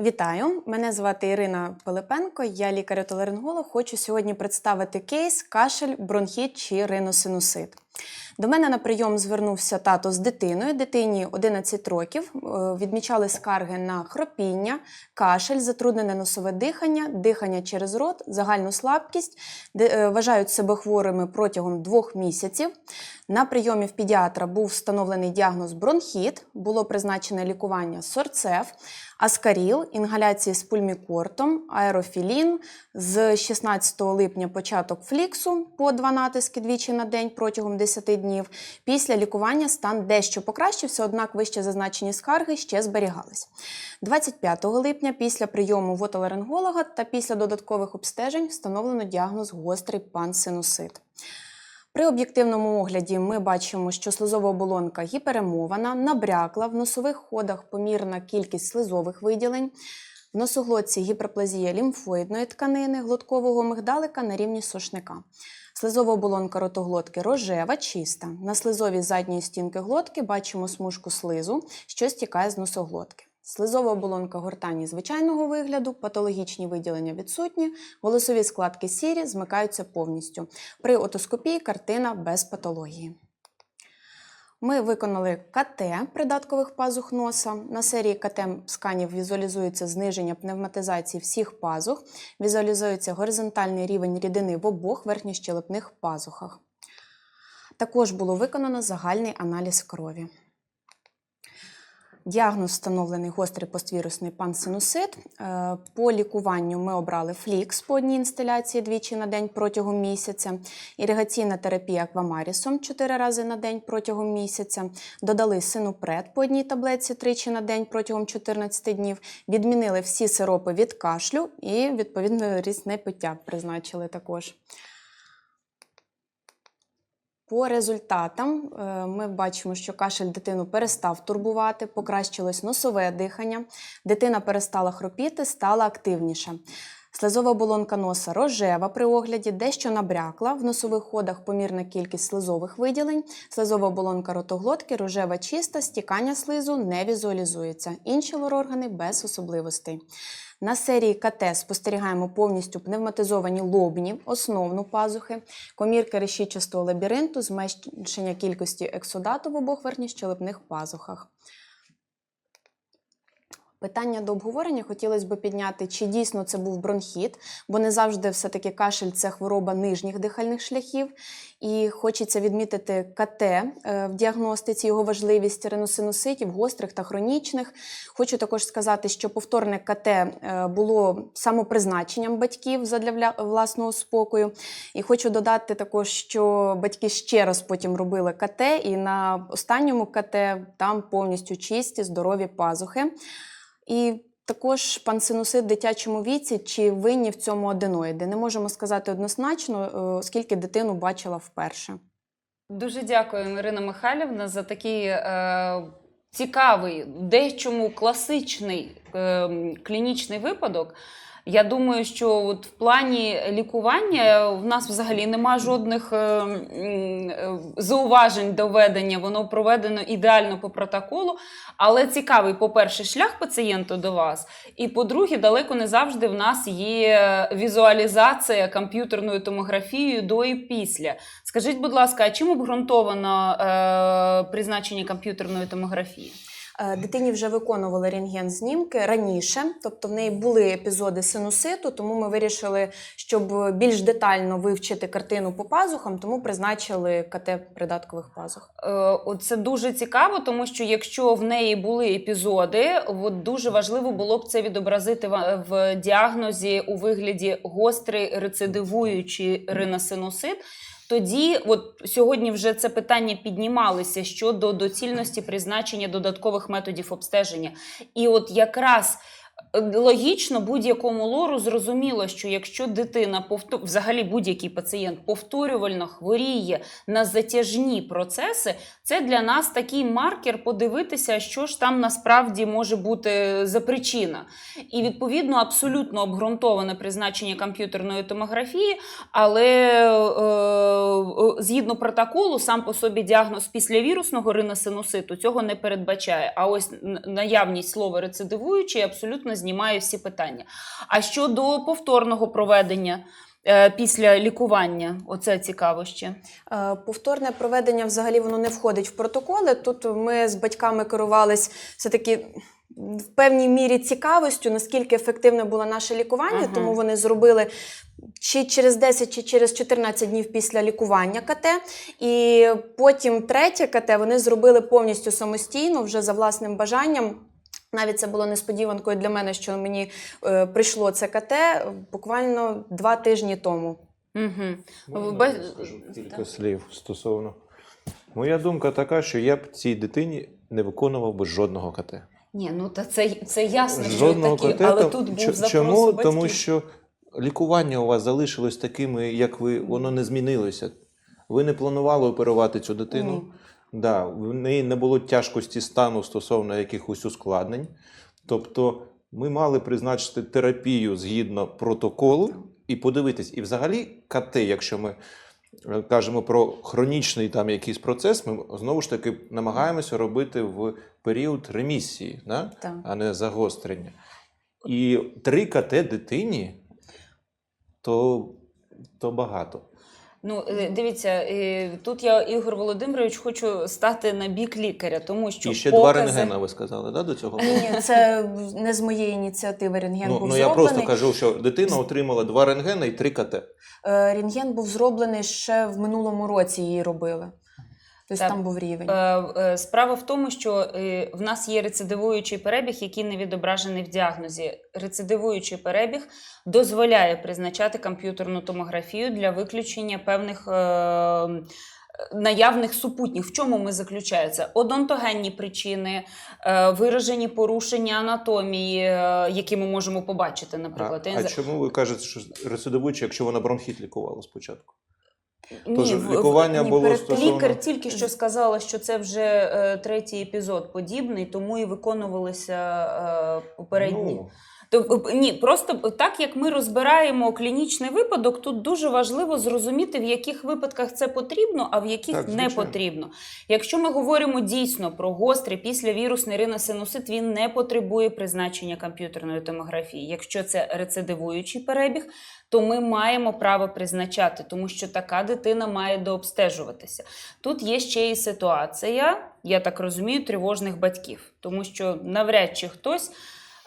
Вітаю! Мене звати Ірина Пилипенко, я лікар-отоларинголог. Хочу сьогодні представити кейс кашель, бронхіт чи риносинусит. До мене на прийом звернувся тато з дитиною. Дитині 11 років. Е, Відмічали скарги на хропіння, кашель, затруднене носове дихання, дихання через рот, загальну слабкість. Е, Вважають себе хворими протягом двох місяців. На прийомі в педіатра був встановлений діагноз бронхіт, було призначене лікування сорцев, аскаріл, інгаляції з пульмікортом, аерофілін. З 16 липня початок фліксу по два натиски двічі на день протягом 10 днів. Після лікування стан дещо покращився, однак вище зазначені скарги ще зберігались. 25 липня після прийому в отоларинголога та після додаткових обстежень встановлено діагноз гострий пансинусит. При об'єктивному огляді ми бачимо, що слизова оболонка гіперемована, набрякла, в носових ходах помірна кількість слизових виділень, в носоглотці гіперплазія лімфоїдної тканини, глоткового мигдалика на рівні сошника. Слизова оболонка ротоглотки рожева, чиста. На слизовій задньої стінки глотки бачимо смужку слизу, що стікає з носоглотки. Слизова оболонка гортані звичайного вигляду, патологічні виділення відсутні, голосові складки сірі змикаються повністю. При отоскопії картина без патології. Ми виконали КТ придаткових пазух носа. На серії КТ сканів візуалізується зниження пневматизації всіх пазух, візуалізується горизонтальний рівень рідини в обох верхньощелепних пазухах. Також було виконано загальний аналіз крові. Діагноз встановлений гострий поствірусний пансинусит. Е, По лікуванню ми обрали флікс по одній інстиляції двічі на день протягом місяця, іригаційна терапія аквамарісом 4 рази на день протягом місяця, додали синупред по одній таблетці тричі на день протягом 14 днів, відмінили всі сиропи від кашлю і, відповідно, різне пиття призначили також. По результатам е, ми бачимо, що кашель дитину перестав турбувати, покращилось носове дихання, дитина перестала хропіти, стала активніша. Слизова оболонка носа рожева при огляді, дещо набрякла, в носових ходах помірна кількість слизових виділень, слизова оболонка ротоглотки рожева чиста, стікання слизу не візуалізується. Інші лороргани без особливостей. На серії КТ спостерігаємо повністю пневматизовані лобні, основну пазухи, комірки решітчастого лабіринту, зменшення кількості ексодату в обох верхньощелепних пазухах. Питання до обговорення хотілося б підняти, чи дійсно це був бронхіт, бо не завжди все-таки кашель це хвороба нижніх дихальних шляхів. І хочеться відмітити КТ е, в діагностиці, його важливість риносинуситів, гострих та хронічних. Хочу також сказати, що повторне КТ е, було самопризначенням батьків задля власного спокою. І хочу додати також, що батьки ще раз потім робили КТ, і на останньому КТ там повністю чисті, здорові пазухи. І також пансинусит в дитячому віці, чи винні в цьому аденоїди. Не можемо сказати однозначно, скільки оскільки дитину бачила вперше. Дуже дякую, Ірина Михайлівна, за такий е, цікавий, дечому класичний е, клінічний випадок. Я думаю, що от в плані лікування в нас взагалі нема жодних е, е, зауважень до ведення. Воно проведено ідеально по протоколу. Але цікавий, по-перше, шлях пацієнту до вас. І по-друге, далеко не завжди в нас є візуалізація комп'ютерною томографією до і після. Скажіть, будь ласка, а чим обґрунтовано е, призначення комп'ютерної томографії? Е, Дитині вже виконували рентген-знімки раніше, тобто в неї були епізоди синуситу, тому ми вирішили, щоб більш детально вивчити картину по пазухам, тому призначили КТ придаткових пазух. Е, Це дуже цікаво, тому що якщо в неї були епізоди, от дуже важливо було б це відобразити в діагнозі у вигляді гострий рецидивуючий риносинусит. Тоді, от сьогодні вже це питання піднімалося щодо доцільності призначення додаткових методів обстеження. І от якраз логічно будь-якому лору зрозуміло, що якщо дитина повтор... взагалі будь-який пацієнт повторювально хворіє на затяжні процеси, це для нас такий маркер подивитися, що ж там насправді може бути за причина. І відповідно абсолютно обґрунтоване призначення комп'ютерної томографії, але е, е, згідно протоколу, сам по собі діагноз післявірусного риносинуситу цього не передбачає. А ось наявність слова рецидивуючий абсолютно знімає знімає всі питання. А щодо повторного проведення е, після лікування, оце цікаво ще. Повторне проведення взагалі воно не входить в протоколи. Тут ми з батьками керувались все-таки в певній мірі цікавістю, наскільки ефективне було наше лікування, Ага. тому вони зробили чи через 10, чи через 14 днів після лікування КТ. І потім третє КТ вони зробили повністю самостійно, вже за власним бажанням. Навіть це було несподіванкою для мене, що мені е, прийшло це КТ буквально два тижні тому. Угу. Скажу кілька слів стосовно. Моя думка така, що я б цій дитині не виконував би жодного КТ. Ні, ну та це, це ясно, Жодного що такі, КТ. але тут був запрос Чому? у батьків. Тому що лікування у вас залишилось такими, як ви, воно не змінилося. Ви не планували оперувати цю дитину. Ні. Да, в неї не було тяжкості стану стосовно якихось ускладнень. Тобто ми мали призначити терапію згідно протоколу і подивитись. І взагалі КТ, якщо ми е, кажемо про хронічний там якийсь процес, ми знову ж таки намагаємося робити в період ремісії, да? А не загострення. І три КТ дитині то, то багато. Ну, е, дивіться, е, тут я, Ігор Володимирович, хочу стати на бік лікаря, тому що І ще два покази- рентгена, ви сказали, да, до цього? Ні, це не з моєї ініціативи. Рентген Ну, був ну я просто кажу, що дитина отримала два рентгена і три КТ. Е, Рентген був зроблений ще в минулому році. Її робили. Тобто Так. там був рівень. Е, е, Справа в тому, що е, в нас є рецидивуючий перебіг, який не відображений в діагнозі. Рецидивуючий перебіг дозволяє призначати комп'ютерну томографію для виключення певних. Наявних супутніх, в чому ми заключається? Одонтогенні причини, е, виражені порушення анатомії, е, які ми можемо побачити, наприклад. Не а чому ви кажете, що рецидивуючи, якщо вона бронхіт лікувала спочатку? Ні, Тож в- в- лікування ні, було перед- стосовно- Лікар тільки що сказала, що це вже е, третій епізод подібний, тому і виконувалися е, попередні. Ну, То, е, ні, просто так як ми розбираємо клінічний випадок, тут дуже важливо зрозуміти, в яких випадках це потрібно, а в яких Так, не потрібно. Якщо ми говоримо дійсно про гострий післявірусний риносинусит, він не потребує призначення комп'ютерної томографії. Якщо це рецидивуючий перебіг, то ми маємо право призначати, тому що така дитина має дообстежуватися. Тут є ще і ситуація, я так розумію, тривожних батьків, тому що навряд чи хтось.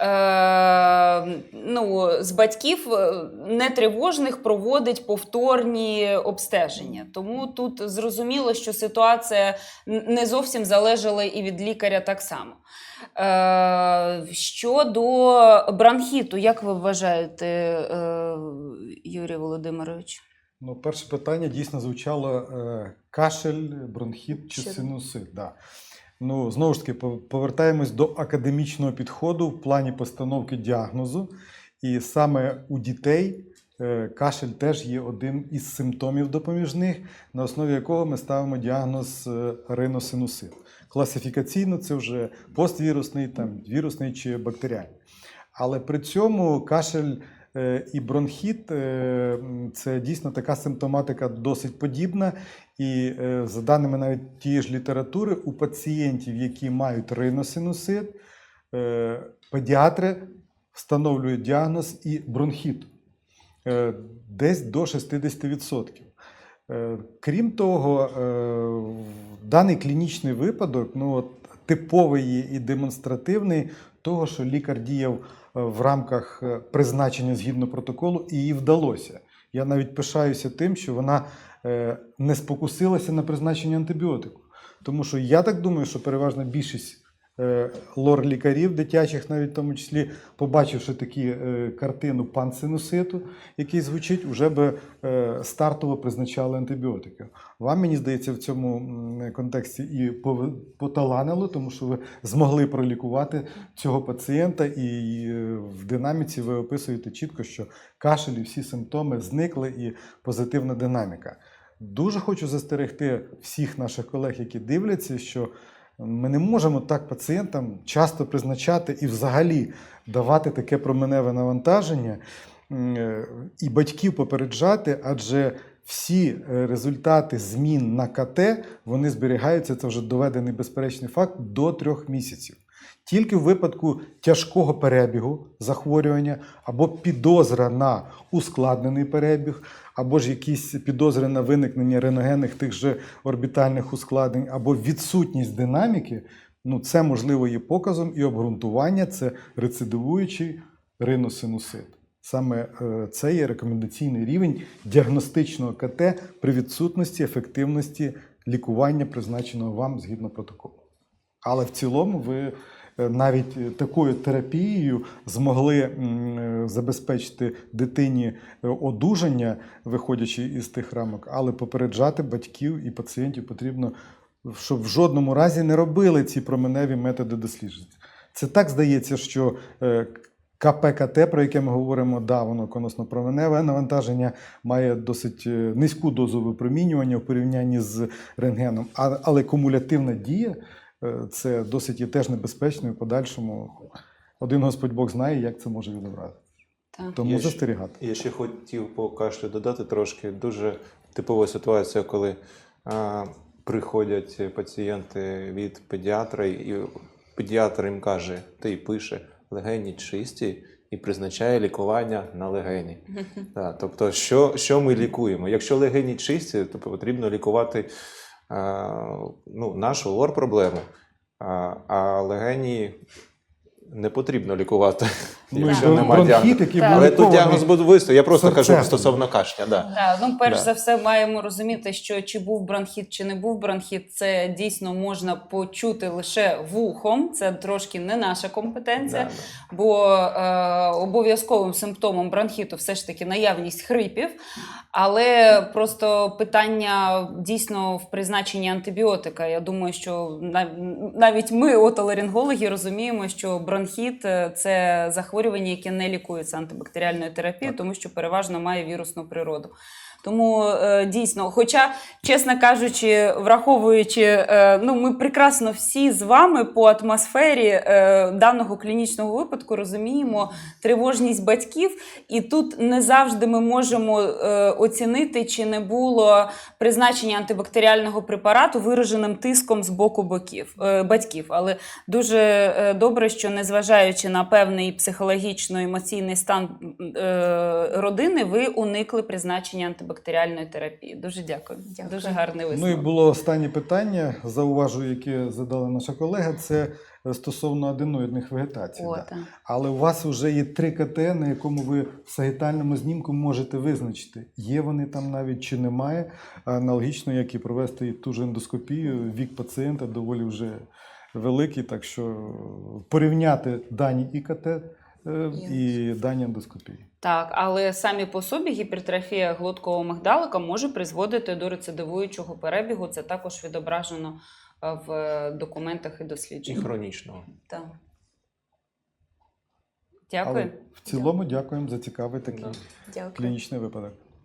Е, ну, з батьків е, нетривожних проводить повторні обстеження. Тому тут зрозуміло, що ситуація не зовсім залежала і від лікаря так само. Е, щодо бронхіту, як ви вважаєте, е, Юрій Володимирович? Ну, перше питання дійсно звучало е, кашель, бронхіт чи Чи- синусит. Да. Ну, знову ж таки, пов- повертаємось до академічного підходу в плані постановки діагнозу. І саме у дітей е, кашель теж є одним із симптомів допоміжних, на основі якого ми ставимо діагноз е, риносинусит. Класифікаційно це вже поствірусний, там, вірусний чи бактеріальний. Але при цьому кашель і бронхіт е, це дійсно така симптоматика досить подібна. І е, за даними навіть тієї ж літератури, у пацієнтів, які мають риносинусит, е, педіатри встановлюють діагноз і бронхіту е, десь до 60%. Е, Крім того, е, даний клінічний випадок ну, типовий і демонстративний того, що лікар діяв е, в рамках е, призначення згідно протоколу, і їй вдалося. Я навіть пишаюся тим, що вона е, не спокусилася на призначення антибіотику. Тому що я так думаю, що переважна більшість лор-лікарів дитячих, навіть в тому числі, побачивши такі е, картину пансинуситу, який звучить, вже би е, стартово призначали антибіотики. Вам, мені здається, в цьому контексті і поталанило, тому що ви змогли пролікувати цього пацієнта, і е, в динаміці ви описуєте чітко, що кашель і всі симптоми зникли, і позитивна динаміка. Дуже хочу застерегти всіх наших колег, які дивляться, що ми не можемо так пацієнтам часто призначати і взагалі давати таке променеве навантаження е, і батьків попереджати, адже всі е, результати змін на КТ вони зберігаються. Це вже доведений безперечний факт до трьох місяців. Тільки в випадку тяжкого перебігу захворювання або підозра на ускладнений перебіг, або ж якісь підозри на виникнення реногенних тих же орбітальних ускладнень, або відсутність динаміки, ну це можливо є показом і обґрунтування це рецидивуючий риносинусит. Саме е, це є рекомендаційний рівень діагностичного КТ при відсутності ефективності лікування, призначеного вам згідно протоколу. Але в цілому ви навіть е, такою терапією змогли е, забезпечити дитині е, одужання, виходячи із тих рамок, але попереджати батьків і пацієнтів потрібно, щоб в жодному разі не робили ці променеві методи досліджень. Це так здається, що е, КПКТ, про яке ми говоримо, да, воно коносно-променеве навантаження має досить е, низьку дозу випромінювання в порівнянні з рентгеном, але кумулятивна дія е, це досить є теж небезпечно і в подальшому. Один Господь Бог знає, як це може відобразити. Так. Тому Я ще- застерігати. Я ще хотів по кашлю додати трошки. Дуже типова ситуація, коли а, приходять пацієнти від педіатра, і педіатр їм каже, ти пише легені чисті і призначає лікування на легені. Так, тобто, що, що ми лікуємо? Якщо легені чисті, то потрібно лікувати ну, нашу лор-проблему, а, легені не потрібно лікувати, Ну, якщо і немає діагнозу. бронхіт, який Так. Але тут діагноз буде висто. Я просто кажу серцем. стосовно кашля. Да. Так, ну перш Да. за все маємо розуміти, що чи був бронхіт, чи не був бронхіт, це дійсно можна почути лише вухом. Це трошки не наша компетенція. Да, да. Бо е, обов'язковим симптомом бронхіту все ж таки наявність хрипів, але просто питання дійсно в призначенні антибіотика. Я думаю, що нав- навіть ми, отоларингологи, розуміємо, що бронхіт е, це захворювання, яке не лікується антибактеріальною терапією, тому що переважно має вірусну природу. Тому е, дійсно, хоча, чесно кажучи, враховуючи, е, ну ми прекрасно всі з вами по атмосфері е, даного клінічного випадку розуміємо тривожність батьків, і тут не завжди ми можемо оцінити, чи не було призначення антибактеріального препарату вираженим тиском з боку боків, батьків. Але дуже добре, що незважаючи на певний психологічно-емоційний стан родини, ви уникли призначення антибактеріальної терапії. Дуже дякую. Дякую. Дуже гарний Ну і було останнє питання, зауважую, яке задала наша колега. Це е, стосовно аденоїдних вегетацій. О, да. так. Але у вас вже є три КТ, на якому ви в сагітальному знімку можете визначити, є вони там навіть чи немає. Аналогічно, як і провести ту ж ендоскопію, вік пацієнта доволі вже великий, так що порівняти дані ІКТ і дані ендоскопії. Так, але самі по собі гіпертрофія глоткового мигдалика може призводити до рецидивуючого перебігу. Це також відображено е, в е, документах і дослідженнях. І хронічного. Так. Дякую. Але в цілому дякуємо за цікавий такий Да. Дякую. клінічний випадок.